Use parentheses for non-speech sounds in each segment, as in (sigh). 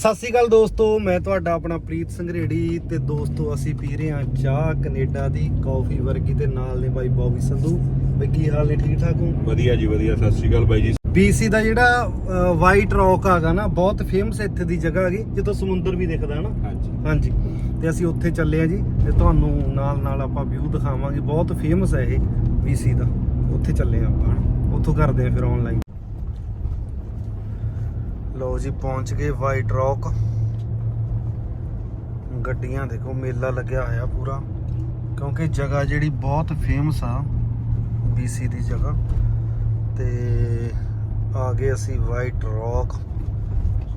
ਸਤਿ ਸ਼੍ਰੀ ਅਕਾਲ ਦੋਸਤੋ ਮੈਂ ਤੁਹਾਡਾ ਆਪਣਾ ਪ੍ਰੀਤ ਸੰਘਰੇੜੀ ਤੇ ਦੋਸਤੋ ਅਸੀਂ ਪੀ ਰਹੇ ਹਾਂ ਚਾਹ ਕੈਨੇਡਾ ਦੀ ਕਾਫੀ ਵਰਗੀ ਤੇ ਨਾਲ ਨੇ ਬਾਈ ਬੌਬੀ ਸੰਧੂ। ਬਈ ਕੀ ਹਾਲ ਨੇ ਠੀਕ ਠਾਕ ਹੋ? ਵਧੀਆ ਜੀ ਵਧੀਆ ਸਤਿ ਸ਼੍ਰੀ ਅਕਾਲ ਬਾਈ ਜੀ। BC ਦਾ ਜਿਹੜਾ ਵਾਈਟ ਰੌਕ ਆਗਾ ਨਾ ਬਹੁਤ ਫੇਮਸ ਇੱਥੇ ਦੀ ਜਗ੍ਹਾ ਹੈਗੀ ਜਿੱਥੋਂ ਸਮੁੰਦਰ ਵੀ ਦਿਖਦਾ ਹੈ ਨਾ। ਹਾਂਜੀ। ਹਾਂਜੀ ਤੇ ਅਸੀਂ ਉੱਥੇ ਚੱਲੇ ਆ ਜੀ ਤੇ ਤੁਹਾਨੂੰ ਨਾਲ ਨਾਲ ਆਪਾਂ ਵਿਊ ਦਿਖਾਵਾਂਗੇ ਬਹੁਤ ਫੇਮਸ ਹੈ ਇਹ BC ਦਾ। ਉੱਥੇ ਚੱਲੇ ਆ ਆਪਾਂ। ਉੱਥੋਂ ਕਰਦੇ ਆ ਫਿਰ ਆਨਲਾਈਨ ਲੋ ਜੀ ਪਹੁੰਚ ਗਏ ਵਾਈਟ ਰੌਕ ਗੱਡੀਆਂ ਦੇਖੋ ਮੇਲਾ ਲੱਗਿਆ ਹੋਇਆ ਪੂਰਾ। ਕਿਉਂਕਿ ਜਗ੍ਹਾ ਜਿਹੜੀ ਬਹੁਤ ਫੇਮਸ ਆ BC ਦੀ ਜਗ੍ਹਾ। ਤੇ ਆ ਗਏ ਅਸੀਂ ਵਾਈਟ ਰੌਕ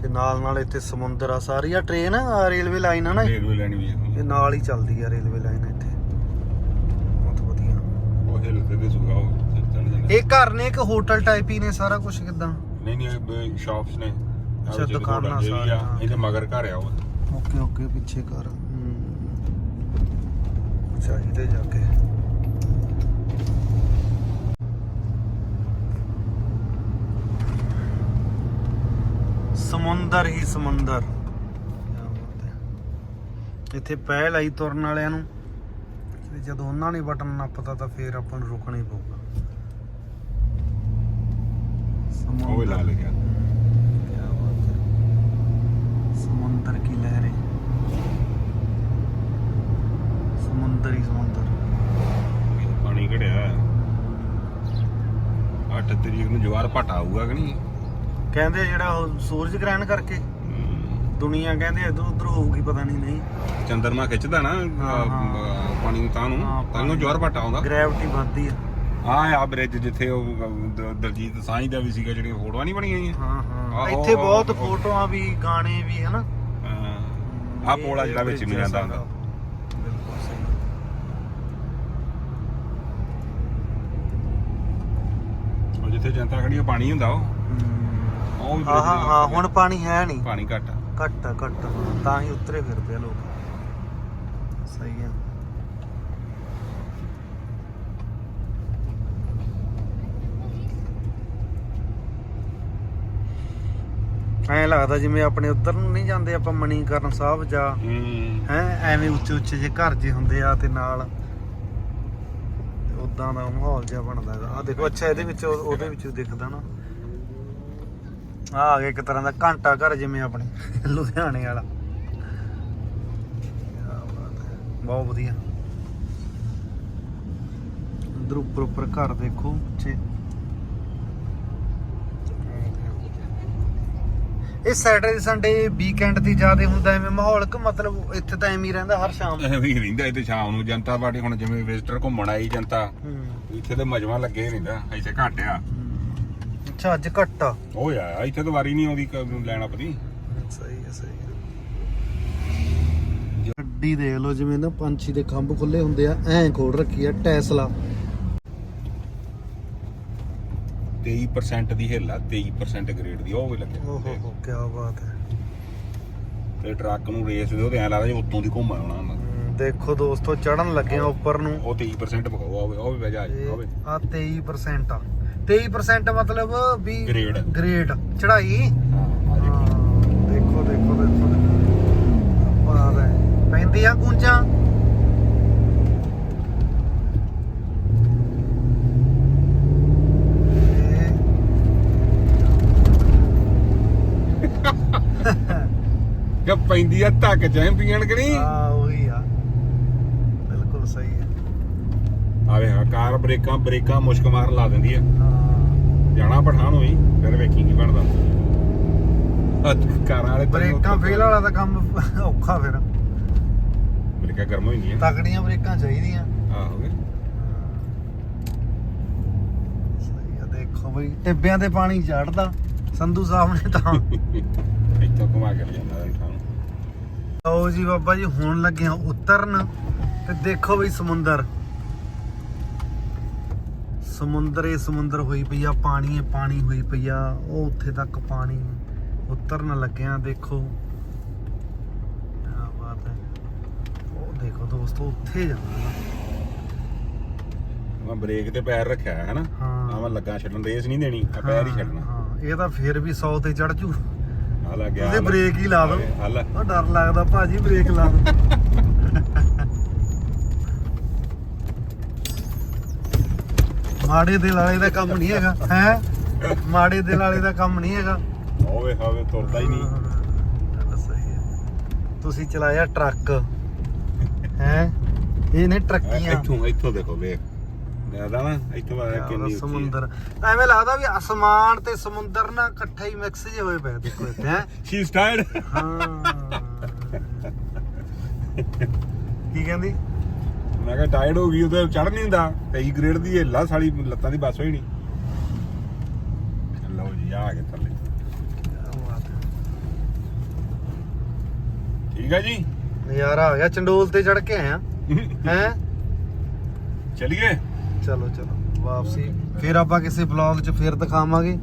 ਤੇ ਨਾਲ ਨਾਲ ਇੱਥੇ ਸਮੁੰਦਰ ਆ ਸਾਰੀ ਆ ਟ੍ਰੇਨ ਆ ਰੇਲਵੇ ਲਾਈਨ ਆ ਨਾ? ਰੇਲਵੇ ਲਾਈਨ ਵੀ ਹੈ। ਇਹ ਨਾਲ ਹੀ ਚੱਲਦੀ ਆ ਰੇਲਵੇ ਲਾਈਨ ਇੱਥੇ। ਬਹੁਤ ਵਧੀਆ। ਉਹ ਹਿਲ ਤੇ ਤੇ ਸੁਗਾ ਉਹ ਚੱਲ ਜਾਂਦਾ। ਇਹ ਘਰ ਨੇ ਇੱਕ ਹੋਟਲ ਟਾਈਪ ਹੀ ਨੇ ਸਾਰਾ ਕੁਝ ਕਿਦਾਂ? ਨਹੀਂ ਨਹੀਂ ਸ਼ਾਪਸ ਨੇ। ਅੱਛਾ, ਦੁਕਾਨਾਂ ਸਾਰੀਆਂ। ਇਹਦੇ ਮਗਰ ਘਰ ਆ ਉਹ। ਓਕੇ ਓਕੇ ਪਿੱਛੇ ਘਰ। ਚਾਹੀਦੇ ਜਾ ਕੇ। ਸਮੁੰਦਰ ਹੀ ਸਮੁੰਦਰ। ਇੱਥੇ ਪਹਿਲ ਆਈ ਤੁਰਨ ਵਾਲਿਆਂ ਨੂੰ। ਤੇ ਜਦੋਂ ਉਹਨਾਂ ਨੇ ਬਟਨ ਨੱਪਤਾ ਤਾਂ ਫੇਰ ਆਪਾਂ ਨੂੰ ਰੁਕਣਾ ਹੀ ਪਊਗਾ। ਉਹ ਵੀ ਲਾ ਲਿਆ ਤਰੀਕ ਨੂੰ ਜਵਾਰ ਭਾਟਾ ਆਊਗਾ ਕਿ ਨਹੀਂ? ਕਹਿੰਦੇ ਜਿਹੜਾ ਉਹ ਸੂਰਜ ਗ੍ਰਹਿਣ ਕਰਕੇ ਹਮ, ਦੁਨੀਆ ਕਹਿੰਦੇ ਇਧਰ ਉਧਰ ਹੋਊਗੀ ਪਤਾ ਨਹੀਂ ਨਹੀਂ। ਚੰਦਰਮਾ ਖਿੱਚਦਾ ਨਾ ਅਹ, ਹਾਂ, ਹਾਂ। ਅਹ, ਪਾਣੀ ਨੂੰ ਤਾਂ ਨੂੰ ਤਾਂ ਨੂੰ ਜਵਾਰ ਭਾਟਾ ਆਉਂਦਾ। ਗ੍ਰੈਵਿਟੀ ਵੱਧਦੀ ਆ। ਆ ਆ ਬ੍ਰਿਜ ਜਿੱਥੇ ਉਹ ਦ- ਦਲਜੀਤ ਸਾਂਝ ਦਾ ਵੀ ਸੀਗਾ ਜਿਹੜੀਆਂ ਫੋਟੋਆਂ ਨਹੀਂ ਬਣੀਆਂ ਹੋਈਆਂ? ਹਾਂ ਹਾਂ। ਆਹੋ, ਇੱਥੇ ਬਹੁਤ ਆਹੋ। ਫੋਟੋਆਂ ਵੀ ਗਾਣੇ ਵੀ ਹਨਾ। ਆਹ ਪੋਲਾ ਜਿਹੜਾ ਵਿੱਚ ਨੂੰ ਜਾਂਦਾ ਹੁੰਦਾ ਬਿਲਕੁਲ ਸਹੀ ਉਹ ਜਿੱਥੇ ਜਨਤਾ ਖੜੀ ਆ ਪਾਣੀ ਹੁੰਦਾ ਉਹ। ਉਹ ਵੀ ਹਾਂ ਹਾਂ ਹਾਂ ਹੁਣ ਪਾਣੀ ਹੈ ਨਹੀਂ। ਪਾਣੀ ਘੱਟ ਆ। ਘੱਟ ਆ, ਘੱਟ ਹਾਂ, ਤਾਂ ਹੀ ਉਤਰੇ ਫਿਰਦੇ ਆ ਲੋਕ। ਸਹੀ ਆ। ਐਂ ਲੱਗਦਾ ਜਿਵੇਂ ਆਪਣੇ ਉੱਧਰ ਨੂੰ ਨਹੀਂ ਜਾਂਦੇ ਆਪਾਂ ਮਣੀਕਰਨ ਸਾਹਿਬ ਜਾ ਹੂੰ। ਹੈ ਐਵੇਂ ਉੱਚੇ ਉੱਚੇ ਜੇ ਘਰ ਜੇ ਹੁੰਦੇ ਆ ਤੇ ਨਾਲ ਉਦਾਂ ਦਾ ਮਾਹੌਲ ਜਿਹਾ ਬਣਦਾ ਆ ਦੇਖੋ, ਅੱਛਾ, ਇਹਦੇ ਵਿੱਚ ਉਹ- ਉਹਦੇ ਵਿੱਚ ਦਿਖਦਾ ਨਾ। ਆ ਆ ਗਿਆ ਇੱਕ ਤਰ੍ਹਾਂ ਦਾ ਘੰਟਾ ਘਰ ਜਿਵੇਂ ਆਪਣੇ, ਲੁਧਿਆਣੇ ਵਾਲਾ। ਕਿਆ ਬਾਤ ਹੈ। ਬਹੁਤ ਵਧੀਆ। ਅੰਦਰ ਉੱਪਰ ਉੱਪਰ ਘਰ ਦੇਖੋ ਉੱਚੇ ਇਹ ਸੈਟਰਡੇ ਸੰਡੇ ਵੀਕਐਂਡ ਦੀ ਜ਼ਿਆਦਾ ਹੁੰਦਾ ਐਵੇਂ ਮਾਹੌਲ ਕਿ ਮਤਲਬ ਇੱਥੇ ਤਾਂ ਐਵੇਂ ਹੀ ਰਹਿੰਦਾ ਹਰ ਸ਼ਾਮ। ਇਹ ਵੀ ਰਹਿੰਦਾ ਇੱਥੇ ਸ਼ਾਮ ਨੂੰ। ਜਨਤਾ ਪਾਰਟੀ ਹੁਣ ਜਿਵੇਂ ਵਿਜ਼ਟਰ ਘੁੰਮਣ ਆਈ ਜਨਤਾ ਹੂੰ। ਇੱਥੇ ਤੇ ਮਜਮਾ ਲੱਗੇ ਰਹਿੰਦਾ ਇੱਥੇ ਘੱਟ ਆ ਅੱਛਾ ਅੱਜ ਘੱਟ ਉਹ ਆ ਇੱਥੇ ਤਾਂ ਵਾਰੀ ਨਹੀਂ ਆਉਂਦੀ ਲੈਣ ਆਪਣੀ ਸਹੀ ਹੈ ਸਹੀ ਹੈ। ਗੱਡੀ ਦੇਖ ਲਓ ਜਿਵੇਂ ਨਾ ਪੰਛੀ ਦੇ ਖੰਭ ਖੁੱਲੇ ਹੁੰਦੇ ਆ ਐਂ ਖੋਲ ਰੱਖੀ ਆ ਟੈਸਲਾ 23% ਦੀ ਹਿੱਲ ਆ 23% ਗ੍ਰੇਡ ਦੀ ਉਹ ਵੀ ਲੱਗੇ ਓਹ ਹੋ ਹੋ ਕੀ ਬਾਤ ਹੈ। ਤੇ ਟਰੱਕ ਨੂੰ ਰੇਸ ਦੇ ਉਹਦੇ ਐ ਲੱਗਦਾ ਜੇ ਉੱਤੋਂ ਦੀ ਘੁੰਮ ਆਉਣਾ ਉਹਨਾਂ ਦੇਖੋ ਦੋਸਤੋ ਚੜਨ ਲੱਗੇ ਆ ਉੱਪਰ ਨੂੰ। ਉਹ 23% ਬਖਾਓ ਉਹ ਵੀ- ਉਹ ਵੀ ਵਜਾ ਉਹ ਵੀ। ਆ 23% ਆ। 23% ਮਤਲਬ ਵੀ Grade। ਗ੍ਰੇਡ ਚੜਾਈ ਹਾਂ ਆ ਦੇਖੋ। ਦੇਖੋ ਦੇਖੋ ਦੇਖੋ। ਬਾਤ ਹੈ। ਪੈਂਦੀਆਂ ਗੂੰਜਾਂ? ਪੈਂਦੀ ਆ ਧੱਕ ਚੈਂਪੀਅਨ ਕਿ ਨਹੀਂ? ਆ ਉਹੀ ਆ। ਬਿਲਕੁਲ ਸਹੀ ਹੈ ਆਵੇ ਹਾਂ ਕਾਰ ਬ੍ਰੇਕਾਂ ਬ੍ਰੇਕਾਂ ਮੁਸ਼ਕ ਮਾਰ ਲਾ ਦਿੰਦੀ ਆ। ਹਾਂ। ਜਾਣਾ ਪਠਾਣ ਹੋਈ ਫਿਰ ਵੇਖੀ ਕੀ ਬਣਦਾ। ਹੱਥ ਕਾਰਾਂ ਵਾਲੇ ਬ੍ਰੇਕਾਂ ਫੇਲ ਵਾਲਾ ਤਾਂ ਕੰਮ ਔਖਾ ਫਿਰ। ਬ੍ਰੇਕਾਂ ਗਰਮ ਹੋ ਜਾਂਦੀਆਂ ਤਕੜੀਆਂ ਬ੍ਰੇਕਾਂ ਚਾਹੀਦੀਆਂ। ਆਹੋ ਵੇ। ਸਹੀ ਆ ਦੇਖੋ ਬਈ ਟਿੱਬਿਆਂ ਤੇ ਪਾਣੀ ਚੜਦਾ ਸੰਧੂ ਸਾਹਿਬ ਨੇ ਤਾਂ। ਇੱਥੋਂ ਘੁਮਾ ਕੇ ਲਓ ਜੀ ਬਾਬਾ ਜੀ ਹੁਣ ਲੱਗੇ ਆ ਉਤਰਨ ਤੇ ਦੇਖੋ ਬਈ ਸਮੁੰਦਰ। ਸਮੁੰਦਰ ਇਹ ਸਮੁੰਦਰ ਹੋਈ ਪਈ ਆ ਪਾਣੀ ਇਹ ਪਾਣੀ ਹੋਈ ਪਈ ਆ ਉਹ ਉੱਥੇ ਤੱਕ ਪਾਣੀ ਉਤਰਨ ਲੱਗਿਆ ਦੇਖੋ। ਕੀ ਬਾਤ ਹੈ। ਉਹ ਦੇਖੋ ਦੋਸਤੋ ਉੱਥੇ ਜਾਣਾ ਮੈਂ ਬ੍ਰੇਕ ਤੇ ਪੈਰ ਰੱਖਿਆ ਹੈ ਨਾ। ਹਾਂ। ਆ ਮੈਂ ਲੱਗਾ ਛੱਡਣ ਰੇਸ ਨਹੀਂ ਦੇਣੀ ਆ ਪੈਰ ਹੀ ਛੱਡਣਾ। ਹਾਂ ਇਹ ਤਾਂ ਫੇਰ ਵੀ 100 ਤੇ ਚੜ ਜੂ। ਹਾਲਾ ਗਿਆ ਤੁਸੀਂ ਬ੍ਰੇਕ ਹੀ ਲਾ ਦਿਓ। ਹਾਲਾ। ਉਹ ਡਰ ਲੱਗਦਾ ਭਾਜੀ ਬ੍ਰੇਕ ਲਾ ਦਿਓ। ਮਾੜੇ ਦਿਲ ਵਾਲੇ ਦਾ ਕੰਮ ਨਹੀਂ ਹੈਗਾ ਹੈ? ਮਾੜੇ ਦਿਲ ਵਾਲੇ ਦਾ ਕੰਮ ਨਹੀਂ ਹੈਗਾ। ਹੋਵੇ ਹੋਵੇ ਤੁਰਦਾ ਹੀ ਨਹੀਂ। ਗੱਲ ਸਹੀ ਹੈ। ਤੁਸੀਂ ਚਲਾਇਆ ਟਰੱਕ ਹੈ? ਇਹ ਨੇ ਟਰੱਕੀਆਂ। ਇੱਥੋਂ ਇੱਥੋਂ ਦੇਖੋ ਵੇਖ। ਦੇਖਦਾ ਨਾ ਇੱਥੋਂ ਆ ਕਿੰਨੀ ਉੱਚੀ ਸਮੁੰਦਰ। ਐਵੇਂ ਲੱਗਦਾ ਵੀ ਅਸਮਾਨ ਤੇ ਸਮੁੰਦਰ ਨਾ ਇਕੱਠੇ ਹੀ ਮਿਕਸ ਜੇ ਹੋਏ ਪਏ ਦੇਖੋ ਇੱਥੇ ਹੈ? ਸ਼ੀ ਸਟਾਰਟ ਹਾਂ। ਕੀ ਕਹਿੰਦੀ? ਮੈਂ ਕਿਹਾ ਟਾਇਰਡ ਹੋ ਗਈ ਉਹਦੇ ਚੜ ਨਹੀਂ ਹੁੰਦਾ। ਤੇਈ ਗ੍ਰੇਡ ਦੀ ਹਿੱਲਾ ਸਾਲੀ ਲੱਤਾਂ ਦੀ ਬਸ ਹੋਈ ਨਹੀਂ। ਲਓ ਜੀ ਆ ਕੇ ਥੱਲੇ। ਠੀਕ ਹੈ ਜੀ? ਨਜ਼ਾਰਾ ਆ ਗਿਆ ਚੰਡੋਲ ਤੇ ਚੜ ਕੇ ਆਇਆ (laughs) ਹੈ? ਚਲਿਏ। ਚਲੋ ਚਲੋ। ਵਾਪਸੀ। ਫਿਰ ਆਪਾਂ ਕਿਸੇ ਵਲੌਗ 'ਚ ਫਿਰ ਦਿਖਾਵਾਂਗੇ।